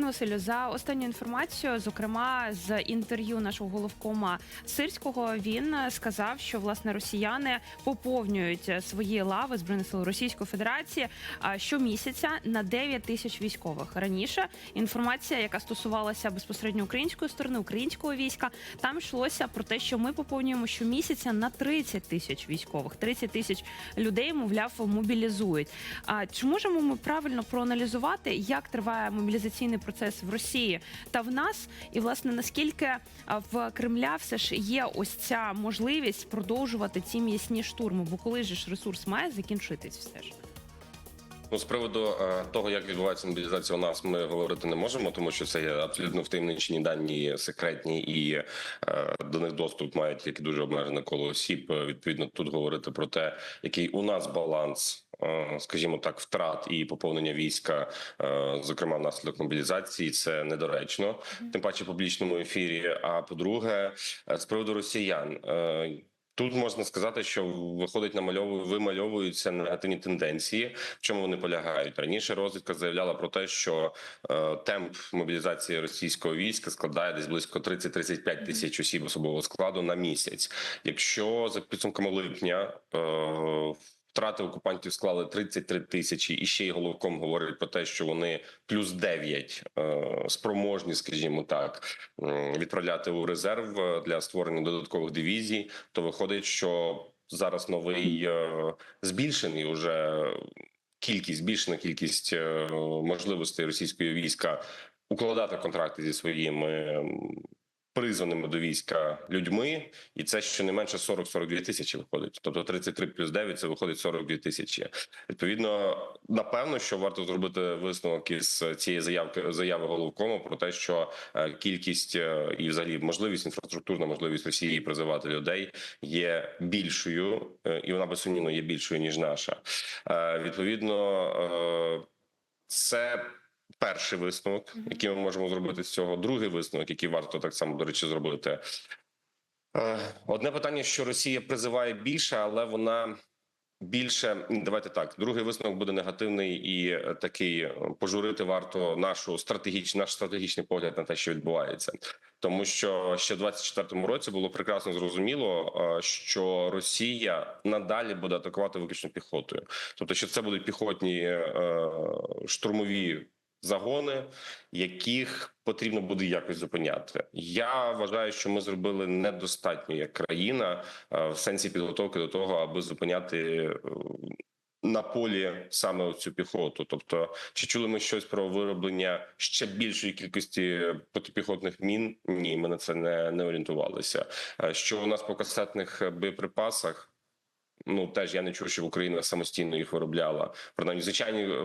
Пане Василю, за останню інформацію, зокрема з інтерв'ю нашого головкома Сирського, він сказав, що власне росіяни поповнюють свої лави збройних сил Російської Федерації щомісяця на 9 тисяч військових. Раніше інформація, яка стосувалася безпосередньо української сторони, українського війська, там йшлося про те, що ми поповнюємо щомісяця на 30 тисяч військових, 30 тисяч людей, мовляв, мобілізують. А чи можемо ми правильно проаналізувати, як триває мобілізаційний процес в Росії та в нас, і власне наскільки в Кремля все ж є ось ця можливість продовжувати ці м'ясні штурми? Бо коли ж ресурс має закінчитись, все ж Ну, з приводу е, того, як відбувається мобілізація у нас, ми говорити не можемо, тому що це є абсолютно втаємничені дані секретні, і е, до них доступ мають тільки дуже обмежене коло осіб. Е, Відповідно, тут говорити про те, який у нас баланс. е, Скажімо так, втрат і поповнення війська, е, зокрема внаслідок мобілізації, це недоречно, тим паче в публічному ефірі. А по-друге, е, з приводу росіян, е, тут можна сказати, що виходить намальовує, вимальовуються негативні тенденції. В чому вони полягають раніше? Розвідка заявляла про те, що е, темп мобілізації російського війська складає десь близько 30-35 тисяч осіб особового складу на місяць. Якщо за підсумками липня е, Втрати окупантів склали 33 тисячі, і ще й головком говорить про те, що вони плюс 9 е, спроможні, скажімо так, відправляти у резерв е, для створення додаткових дивізій. То виходить, що зараз новий е, збільшений уже кількість, збільшена кількість можливостей російської війська укладати контракти зі своїми. Призваними до війська людьми, і це щонайменше 40-42 тисячі виходить. Тобто 33 плюс 9 – це виходить 42 тисячі. Відповідно, напевно, що варто зробити висновок із цієї заявки заяви головкому про те, що е, кількість е, і, взагалі, можливість інфраструктурна можливість Росії призивати людей є більшою, е, і вона безсумнівно є більшою ніж наша. Відповідно, це. Перший висновок, який ми можемо зробити з цього, другий висновок, який варто так само до речі зробити. Е, Одне питання, що Росія призиває більше, але вона більше давайте так. Другий висновок буде негативний і е, такий е, пожурити варто нашу стратегіч, наш стратегічний погляд на те, що відбувається, тому що ще в 24-му році було прекрасно зрозуміло, що Росія надалі буде атакувати виключно піхотою, тобто, що це будуть піхотні штурмові загони, яких потрібно буде якось зупиняти. Я вважаю, що ми зробили недостатньо як країна е, в сенсі підготовки до того, аби зупиняти. е, На полі саме цю піхоту, тобто чи чули ми щось про вироблення ще більшої кількості протипіхотних мін? Ні, ми на це не, не орієнтувалися. Е, Що у нас по касетних боєприпасах? Ну теж я не чув, що Україна самостійно їх виробляла. Принаймні, звичайні е,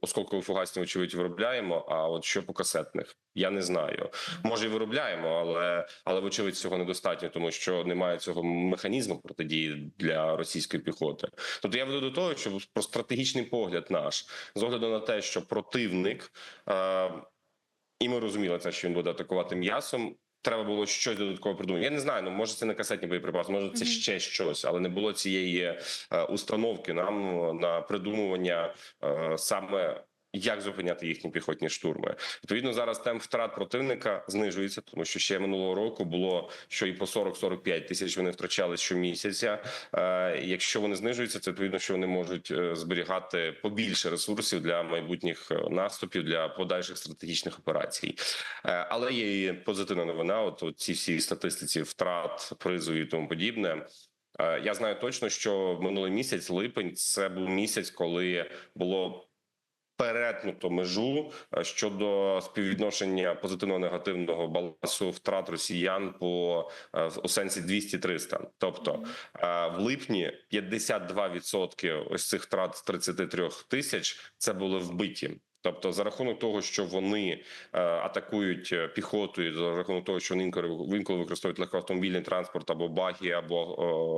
осколково фугасні очевидь виробляємо. А от що по касетних, я не знаю. Може, і виробляємо, але але вочевидь цього недостатньо, тому що немає цього механізму протидії для російської піхоти. Тобто я веду до того, що про стратегічний погляд наш з огляду на те, що противник. Е, і ми розуміли це, що він буде атакувати м'ясом. Треба було щось додатково придумати. Я не знаю. Ну може це не касетні боєприпаси, може це ще щось, але не було цієї е, установки нам на придумування е, саме. Як зупиняти їхні піхотні штурми? Відповідно, зараз темп втрат противника знижується, тому що ще минулого року було що і по 40-45 тисяч вони втрачали щомісяця. Е, якщо вони знижуються, це відповідно, що вони можуть е, зберігати побільше ресурсів для майбутніх е, наступів для подальших стратегічних операцій. Але є і позитивна новина. От, от ці всі статистиці втрат, призовів і тому подібне. Я знаю точно, що минулий місяць, липень, це був місяць, коли було перетнуто межу е, щодо співвідношення позитивно-негативного балансу втрат росіян по е, у сенсі 200-300. Тобто е, в липні 52% ось цих втрат з 33 тисяч це були вбиті. Тобто, за рахунок того, що вони е, атакують е, піхотою, за рахунок того, що вони інколи використовують легкоавтомобільний транспорт або баги, або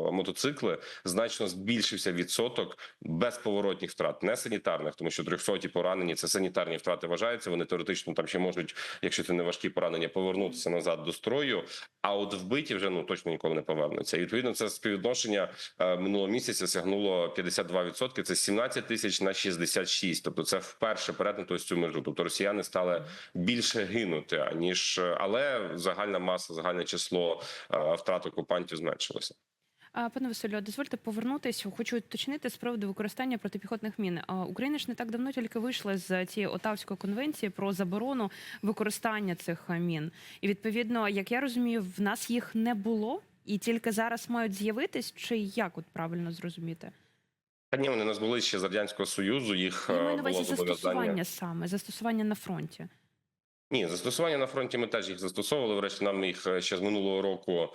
е, мотоцикли, значно збільшився відсоток безповоротних втрат, не санітарних, тому що 300 поранені це санітарні втрати вважаються. Вони теоретично там ще можуть, якщо це не важкі поранення, повернутися назад до строю. А от вбиті вже ну точно ніколи не повернуться. І відповідно це співвідношення минулого місяця сягнуло 52%. Це 17 тисяч на 66. Тобто це вперше перед перетнути ось цю межу. Тобто росіяни стали більше гинути, аніж але загальна маса, загальне число е, втрат окупантів зменшилося. Пане Василю, дозвольте повернутися. Хочу уточнити з приводу використання протипіхотних мін. Україна ж не так давно тільки вийшла з цієї Отавської конвенції про заборону використання цих мін. І відповідно, як я розумію, в нас їх не було і тільки зараз мають з'явитись, чи як от правильно зрозуміти? Та ні, вони нас були ще з радянського союзу. Їх е, було зобов'язання. застосування саме, застосування на фронті. Ні, застосування на фронті ми теж їх застосовували. Врешті нам їх е, ще з минулого року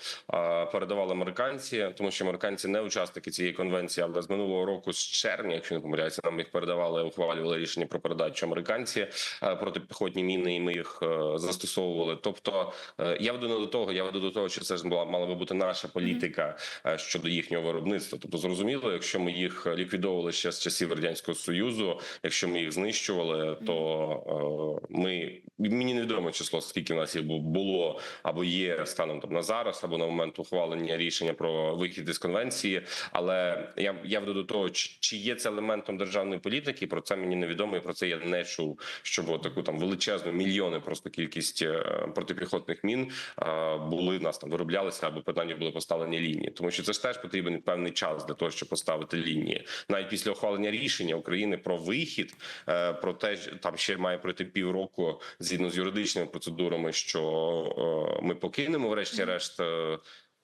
передавали американці, тому що американці не учасники цієї конвенції, але з минулого року, з червня, якщо не помиляюся, нам їх передавали, ухвалювали рішення про передачу американці е, протипіхотні міни, і ми їх е, застосовували. Тобто я веду не до того, я веду до того, що це ж була мала би бути наша політика щодо їхнього виробництва. Тобто, зрозуміло, якщо ми їх ліквідовували ще з часів радянського союзу, якщо ми їх знищували, то ми мені невідомо число, скільки в нас їх було або є станом там на зараз, або на момент ухвалення рішення про вихід із конвенції. Але я, я веду до того, чи, є це елементом державної політики. Про це мені невідомо, і про це я не чув. Щоб от таку там величезну мільйони просто кількість е, протипіхотних мін е, були нас там вироблялися або питання були поставлені лінії, тому що це ж теж потрібен певний час для того, щоб поставити лінії. Навіть після ухвалення рішення України про вихід, е, про те, там ще має пройти півроку згідно з юридичними процедурами, що е, ми покинемо, врешті-решт. е,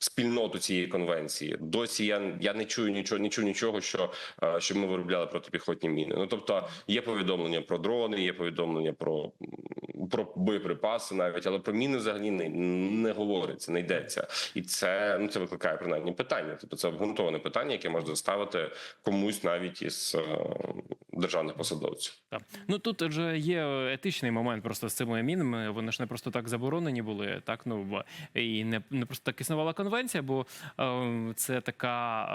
Спільноту цієї конвенції досі я, я не чую нічого, не чую нічого, що е, щоб ми виробляли протипіхотні міни. Ну тобто є повідомлення про дрони, є повідомлення про, про боєприпаси, навіть але про міни взагалі не, не говориться, не йдеться, і це ну це викликає принаймні питання. Тобто це обґрунтоване питання, яке можна ставити комусь навіть із державних посадовців. Так. Ну тут вже є етичний момент просто з цими мінами. Вони ж не просто так заборонені були, так ну і не, не просто так існувала конвенція, бо е, це така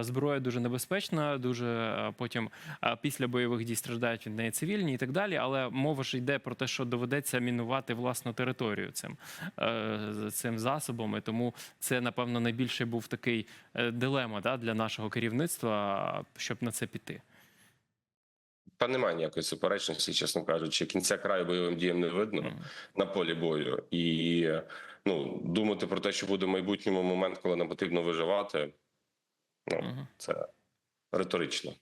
е, зброя дуже небезпечна, дуже е, потім е, після бойових дій страждають від неї цивільні і так далі. Але мова ж йде про те, що доведеться мінувати власну територію цим, е, цим засобом. І тому це напевно найбільше був такий е, дилема да, для нашого керівництва, щоб на це піти. Та немає ніякої суперечності, чесно кажучи, кінця краю бойовим діям не видно на полі бою, і ну думати про те, що буде в майбутньому момент, коли нам потрібно виживати, ну це риторично.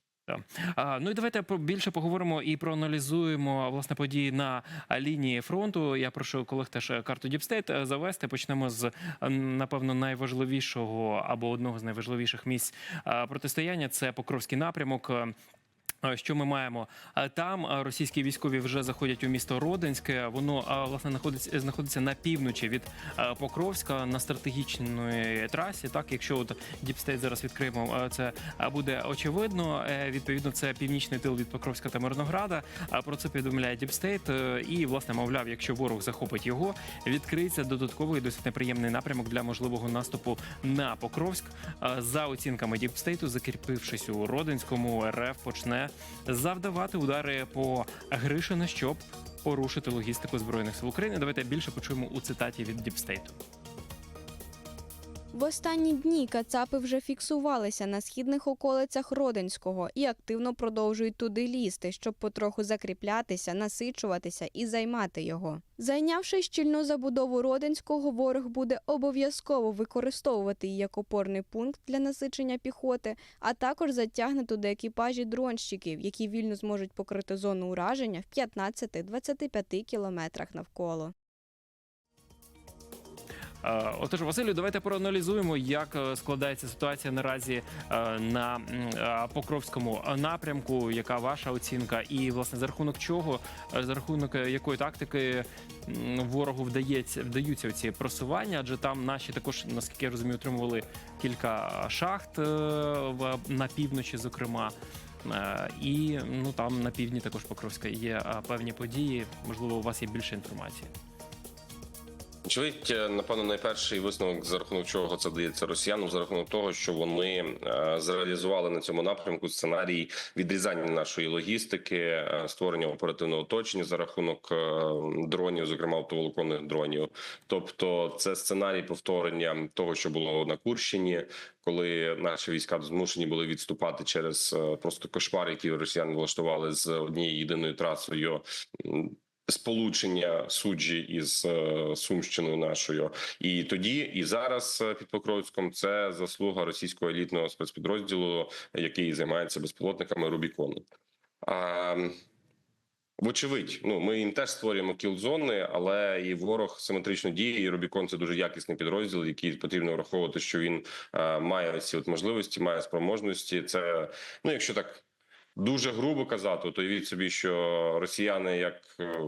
А, ну і давайте більше поговоримо і проаналізуємо власне події на лінії фронту. Я прошу колег теж е, карту Діпстейт е, завести. Почнемо з е, напевно найважливішого або одного з найважливіших місць протистояння. Це Покровський напрямок. Що ми маємо там? Російські військові вже заходять у місто Родинське. Воно власне знаходиться знаходиться на півночі від Покровська на стратегічної трасі. Так, якщо от Діпстейт зараз відкриємо, це буде очевидно. Е, Відповідно, це північний тил від Покровська та Мирнограда. А про це повідомляє Діпстейт. Е, І власне мовляв, якщо ворог захопить його, відкриється додатковий досить неприємний напрямок для можливого наступу на Покровськ. За оцінками Діпстейту, закріпившись у Родинському, РФ почне завдавати удари по Гришина, щоб порушити логістику збройних сил України. Давайте більше почуємо у цитаті від Діпстейту. В останні дні кацапи вже фіксувалися на східних околицях Родинського і активно продовжують туди лізти, щоб потроху закріплятися, насичуватися і займати його. Зайнявши щільну забудову Родинського, ворог буде обов'язково використовувати її як опорний пункт для насичення піхоти, а також затягне туди екіпажі дронщиків, які вільно зможуть покрити зону ураження в 15-25 кілометрах навколо. Е, Отож, Василю, давайте проаналізуємо, як е, складається ситуація наразі е, на Покровському напрямку. Яка ваша оцінка? І власне за рахунок чого, за рахунок якої тактики ворогу вдається вдаються ці просування? Адже там наші також, наскільки я розумію, отримували кілька шахт на півночі, зокрема. І ну там на півдні також Покровська є певні події. Можливо, у вас є більше інформації. Очевидь, е, напевно, найперший висновок за рахунок чого це дається росіянам, за рахунок того, що вони е, зреалізували на цьому напрямку сценарій відрізання нашої логістики, е, створення оперативного оточення за рахунок дронів, зокрема оптоволоконних дронів. Тобто, це сценарій повторення того, що було на Курщині, коли наші війська змушені були відступати через просто кошмар, який росіяни влаштували з однією єдиною трасою. Сполучення суджі із е, сумщиною нашою, і тоді, і зараз е, під Покровськом це заслуга російського елітного спецпідрозділу, який займається безпілотниками Рубікону. А, Вочевидь, ну ми їм теж створюємо кілзони, але і ворог симетрично діє. І Рубікон це дуже якісний підрозділ, який потрібно враховувати, що він е, має ці от можливості, має спроможності. Це ну, якщо так дуже грубо казати, то від собі, що росіяни як, е,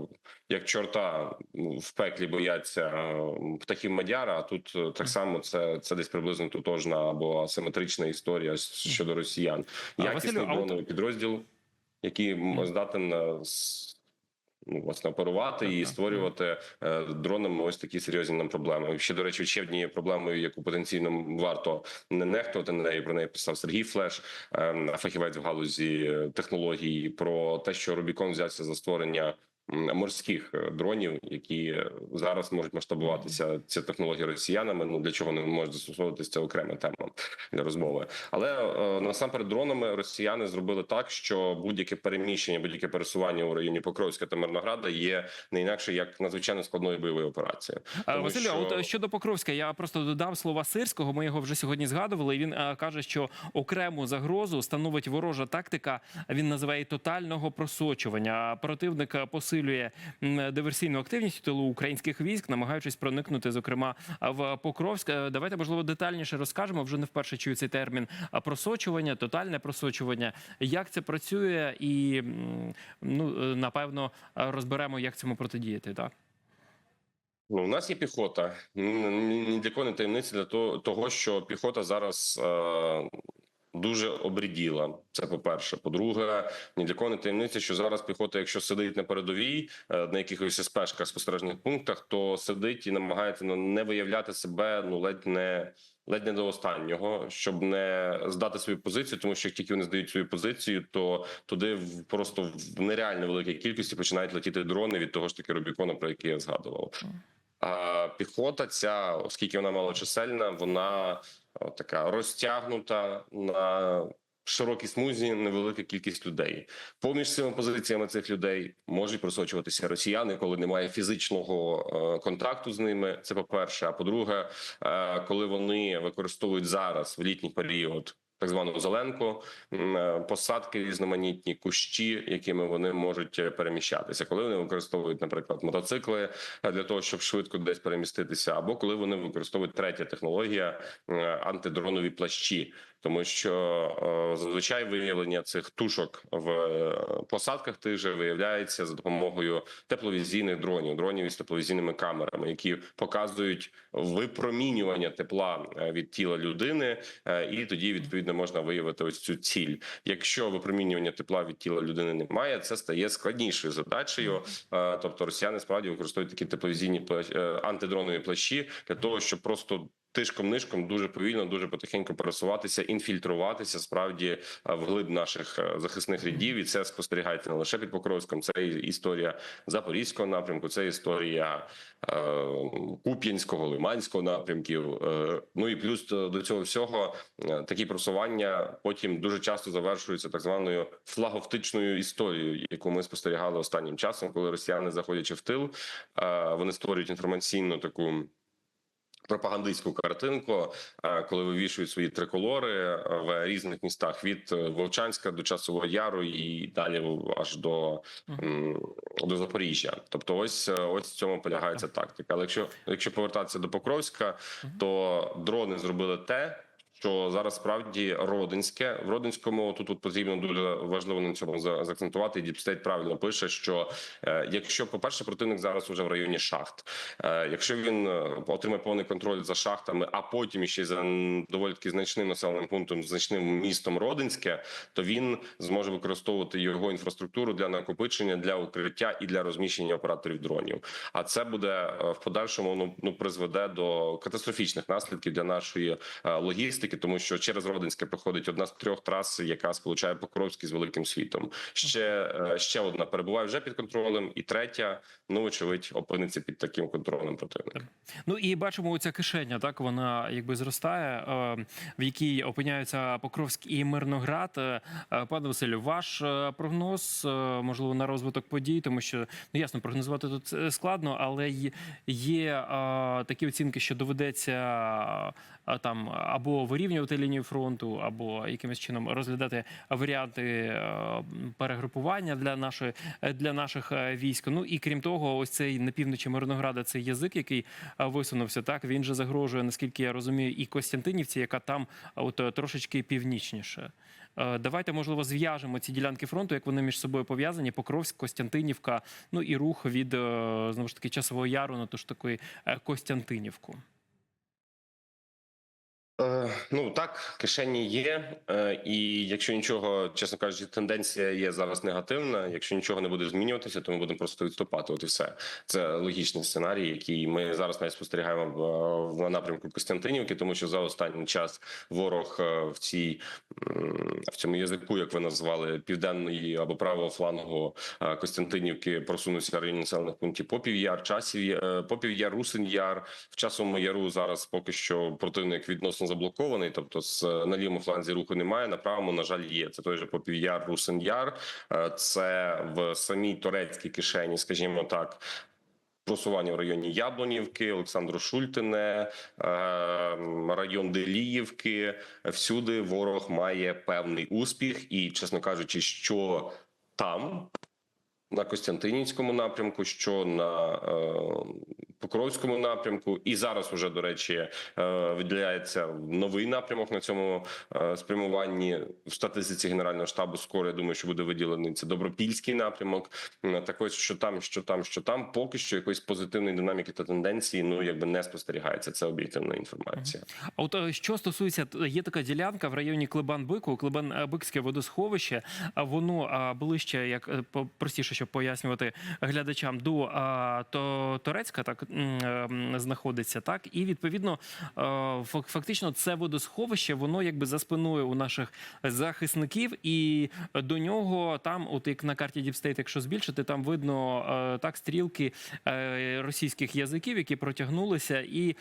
як чорта в пеклі бояться е, птахів Мадяра. А тут е, так само це, це десь приблизно тотожна або асиметрична історія щодо росіян. Якісний а підрозділ, який здатен ну, власне оперувати і створювати е, дронами ось такі серйозні нам проблеми. Ще до речі, ще однією проблемою, яку потенційно варто не нехтувати на неї. Про неї писав Сергій Флеш, е, фахівець в галузі технологій, про те, що Рубікон взявся за створення. Морських е, дронів, які е, зараз можуть масштабуватися ці технології росіянами. Ну для чого не можуть застосовуватися це окрема тема для розмови. Але е, насамперед дронами росіяни зробили так, що будь-яке переміщення, будь-яке пересування у районі Покровська та Мирнограда є не інакше як надзвичайно складною бойовою операцією. А, Василю, що- от е, щодо Покровська, я просто додав слова Сирського. Ми його вже сьогодні згадували. і Він е, каже, що окрему загрозу становить ворожа тактика. Він називає тотального просочування. Противник е, посилює диверсійну активність тилу українських військ, намагаючись проникнути, зокрема, в Покровськ. Е, Давайте можливо детальніше розкажемо. Вже не вперше чую цей термін просочування, тотальне просочування. Як це працює, і ну е, напевно розберемо, як цьому протидіяти. Так. Ну, у нас є піхота. Ні для кого не таємниця для того, що піхота зараз е, дуже обріділа. Це по-перше. По-друге, ні для кого не таємниця, що зараз піхота, якщо сидить на передовій е, на якихось спешках спостережних пунктах, то сидить і намагається ну, не виявляти себе ну ледь не. Ледь не до останнього, щоб не здати свою позицію, тому що як тільки вони здають свою позицію, то туди в- просто в нереально великій кількості починають летіти дрони від того ж таки Рубікона, про який я згадував. А піхота, ця, оскільки вона малочисельна, вона така розтягнута на широкій смузі невелика кількість людей. Поміж цими позиціями цих людей можуть просочуватися росіяни, коли немає фізичного е, контакту з ними. Це по перше. А по-друге, е, коли вони використовують зараз в літній період. Так звану зеленку, е, посадки різноманітні, кущі, якими вони можуть е, переміщатися, коли вони використовують, наприклад, мотоцикли е, для того, щоб швидко десь переміститися, або коли вони використовують третя технологія антидронові плащі, тому що е, зазвичай виявлення цих тушок в е, посадках тих же виявляється за допомогою тепловізійних дронів, дронів із тепловізійними камерами, які показують випромінювання тепла е, від тіла людини, і тоді відповідно можна виявити ось цю ціль. Якщо випромінювання тепла від тіла людини немає, це стає складнішою задачею. Тобто росіяни справді використовують такі тепловізійні антидронові плащі для того, щоб просто тишком нишком дуже повільно, дуже потихеньку пересуватися, інфільтруватися справді е, вглиб наших е, захисних рядів. І це спостерігається не лише під Покровськом. Це історія запорізького напрямку, це історія е, Куп'янського, Лиманського напрямків. Ну і плюс до цього всього такі просування потім дуже часто завершуються так званою флаговтичною історією, яку ми спостерігали останнім часом, коли росіяни заходячи в тил, вони створюють інформаційну таку. Пропагандистську картинку, е, коли вивішують свої триколори е, в різних містах від е, Вовчанська до Часового Яру і далі аж до, до Запоріжжя. Тобто, ось ось в цьому полягається тактика. Але якщо якщо повертатися до Покровська, то дрони зробили те, Що зараз справді родинське в родинському тут от потрібно дуже важливо на цьому заакцентувати. Діпстейт правильно пише, що е, якщо, по перше, противник зараз уже в районі шахт, е, якщо він е, отримає повний контроль за шахтами, а потім ще за доволі таки значним населеним пунктом, значним містом Родинське, то він зможе використовувати його інфраструктуру для накопичення, для укриття і для розміщення операторів дронів. А це буде в подальшому ну, ну призведе до катастрофічних наслідків для нашої е, логістики, тому що через Родинське проходить одна з трьох трас, яка сполучає Покровський з великим світом. Ще е, ще одна перебуває вже під контролем, і третя, ну очевидь, опиниться під таким контролем противника. Ну і бачимо, оця кишеня, так вона якби зростає, е, в якій опиняються Покровськ і Мирноград. Е, Пане Василю, ваш прогноз можливо на розвиток подій, тому що ну ясно, прогнозувати тут складно, але є, такі оцінки, що доведеться там або вирівнювати лінію фронту, або якимось чином розглядати варіанти е, перегрупування для нашої е, для наших е, військ. Ну і крім того, ось цей на півночі Мирнограда, цей язик, який висунувся, так він же загрожує, наскільки я розумію, і Костянтинівці, яка там от трошечки північніше. Давайте, можливо, зв'яжемо ці ділянки фронту, як вони між собою пов'язані. Покровськ, Костянтинівка, ну і рух від знову ж таки часового яру на ту ж таки Костянтинівку. Е, ну так, кишені є, е, і якщо нічого, чесно кажучи, тенденція є зараз негативна. Якщо нічого не буде змінюватися, то ми будемо просто відступати. От і все. Це логічний сценарій, який ми зараз навіть спостерігаємо в, напрямку Костянтинівки, тому що за останній час ворог е, в цій в цьому язику, як ви назвали, південної або правого флангу Костянтинівки, просунувся районі населених пунктів Попів'яр, Часів, е, Попів'яр, Русин-Яр. В часовому яру зараз поки що противник відносно заблокований, тобто з на лівому фланзі руху немає. На правому, на жаль, є. Це той же Попів'яр, Русин-Яр. Е, Це в самій турецькій кишені, скажімо так. Просування в районі Яблонівки, Олександру Шультине, е, район Деліївки. Всюди ворог має певний успіх, і, чесно кажучи, що там на Костянтинівському напрямку, що на е, Покровському напрямку, і зараз уже до речі е, виділяється новий напрямок на цьому е, спрямуванні в статистиці генерального штабу. Скоро я думаю, що буде виділений це добропільський напрямок. Так ось що там, що там, що там, поки що якоїсь позитивної динаміки та тенденції ну якби не спостерігається. Це об'єктивна інформація. А от що стосується, є така ділянка в районі Клебан-Бику, Клебан-Бикське водосховище, а воно ближче, як простіше, щоб пояснювати глядачам, до то, Торецька, так ем, знаходиться, так і відповідно е, фактично це водосховище, воно якби за спиною у наших захисників, і до нього там, от як на карті Діпстейт, якщо збільшити, там видно е, так стрілки е, російських язиків, які протягнулися, і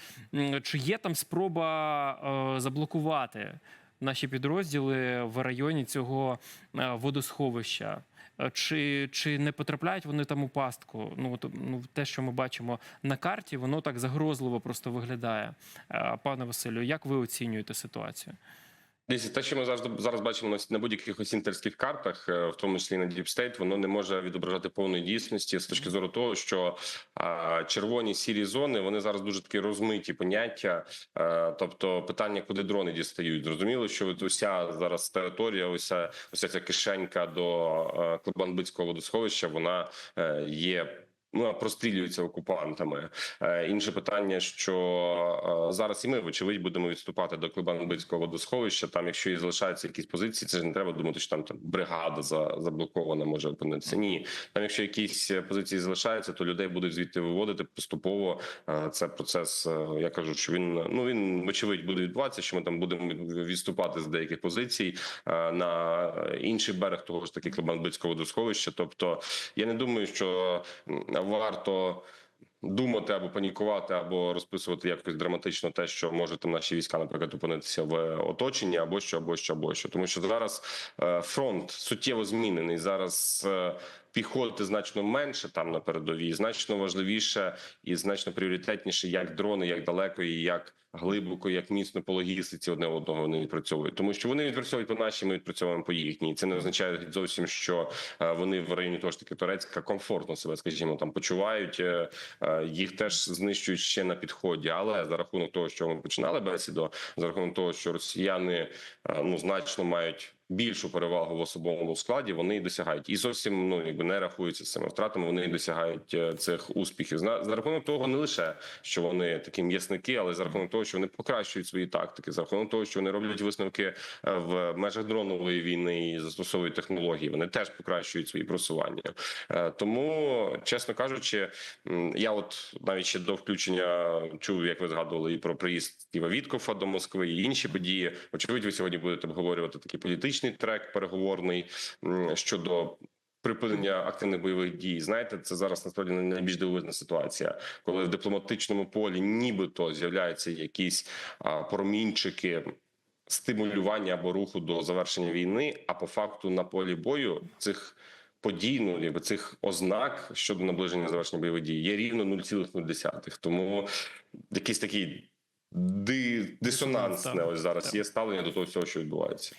чи є там спроба заблокувати наші підрозділи в районі цього водосховища? Е, Чи, чи не потрапляють вони там у пастку? Ну, от, ну те, що ми бачимо на карті, воно так загрозливо просто виглядає. Е, Пане Василю, як ви оцінюєте ситуацію? Дивіться, те, що ми зараз зараз бачимо на, на будь-яких ось інтерських картах, е, в тому числі на Deep State, воно не може відображати повної дійсності з точки зору того, що а, червоні сірі зони вони зараз дуже такі розмиті поняття. Е, тобто, питання, куди дрони дістають. Зрозуміло, що от уся зараз територія, уся уся ця кишенька до е, Клебанбицького водосховища, вона є. Ну, прострілюються окупантами. Е, інше питання, що е, зараз і ми, вочевидь, будемо відступати до Клебанбицького водосховища. Там, якщо і залишаються якісь позиції, це ж не треба думати, що там, там бригада за, заблокована може опинитися. Ні, там, якщо якісь позиції залишаються, то людей будуть звідти виводити поступово. Е, це процес. я кажу, що він ну він вочевидь буде відбуватися. Що ми там будемо відступати з деяких позицій на інший берег того ж таки Клебанбицького водосховища. Тобто, я не думаю, що варто. Думати або панікувати, або розписувати якось драматично те, що може там наші війська, наприклад, опинитися в оточенні, або що, або що, або що, тому що зараз е, фронт суттєво змінений. Зараз е, Піхоти значно менше там на передовій, значно важливіше і значно пріоритетніше, як дрони, як далеко і як глибоко, як міцно по логістиці одне одного вони відпрацьовують, тому що вони відпрацьовують по нашій, ми відпрацьовуємо по їхній. Це не означає зовсім, що е, вони в районі того ж таки Турецька комфортно себе, скажімо, там почувають. Е, е, Їх теж знищують ще на підході. Але за рахунок того, що ми починали бесіду, за рахунок того, що росіяни ну значно мають. Більшу перевагу в особовому складі вони і досягають і зовсім ну якби не рахуються з цими втратами. Вони і досягають цих успіхів. За рахунок того, не лише що вони такі м'ясники, але за рахунок того, що вони покращують свої тактики, за рахунок того, що вони роблять висновки в межах дронової війни і застосовують технології. Вони теж покращують свої просування. Е, Тому, чесно кажучи, я от навіть ще до включення чув, як ви згадували, і про приїзд Стіва Віткофа до Москви, і інші події. Очевидь, ви сьогодні будете обговорювати такий політичний трек переговорний щодо. Припинення активних бойових дій, знаєте, це зараз насправді найбільш дивовижна ситуація, коли в дипломатичному полі нібито з'являються якісь а, промінчики стимулювання або руху до завершення війни. А по факту на полі бою цих подій, ну цих ознак щодо наближення завершення бойових дій є рівно 0,0. Тому якийсь такий ди, дисонансне ось зараз Так. є ставлення до того всього, що відбувається.